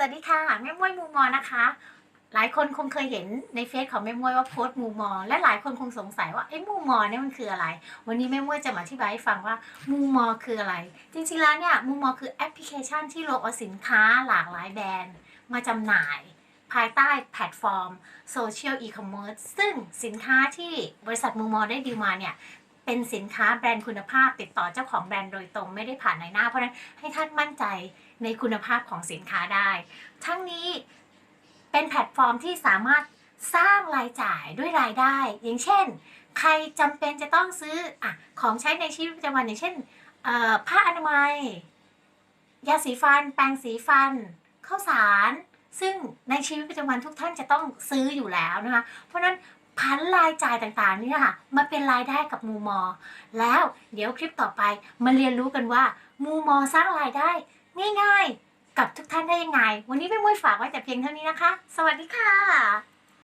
สวัสดีค่ะแม่มวยมูมอนะคะ หลายคนคงเคยเห็นในเฟซของแม่มวยว่าโพสต์มูมอ และหลายคนคงสงสัยว่าไอ้มูมอเนี่ยมันคืออะไร วันนี้แม่มวยจะมาอธิบายให้ฟังว่ามูมอคืออะไร จริงๆแล้วเนี่ยมูมอคือแอปพลิเคชันที่รวมเอาสินค้าหลากหลายแบรนด์มาจำหน่าย ภายใต้แพลตฟอร์มโซเชียลอีคอมเมิร์ซซึ่งสินค้าที่บริษัทมูมอได้ดีมาเนี่ย เป็นสินค้าแบรนด์คุณภาพ ติดต่อเจ้าของแบรนด์โดยตรงไม่ได้ผ่านในหน้า เพราะนั้นให้ท่านมั่นใจในคุณภาพของสินค้าได้ ทั้งนี้เป็นแพลตฟอร์มที่สามารถสร้างรายจ่ายด้วยรายได้ อย่างเช่น ใครจำเป็นจะต้องซื้ออะของใช้ในชีวิตประจำวันอย่างเช่นผ้าอนามัย ยาสีฟัน แปรงสีฟันข้าวสาร ซึ่งในชีวิตประจำวันทุกท่านจะต้องซื้ออยู่แล้วนะคะ เพราะนั้น พันรายจ่ายต่างๆนี่ค่ะมาเป็นรายได้กับมูมอ แล้วเดี๋ยวคลิปต่อไปมาเรียนรู้กันว่ามูมอสร้างรายได้ ง่าย ๆ กับทุกท่านได้ยังไง วันนี้แม่มุ้ยฝากไว้แต่เพียงเท่านี้นะคะ สวัสดีค่ะ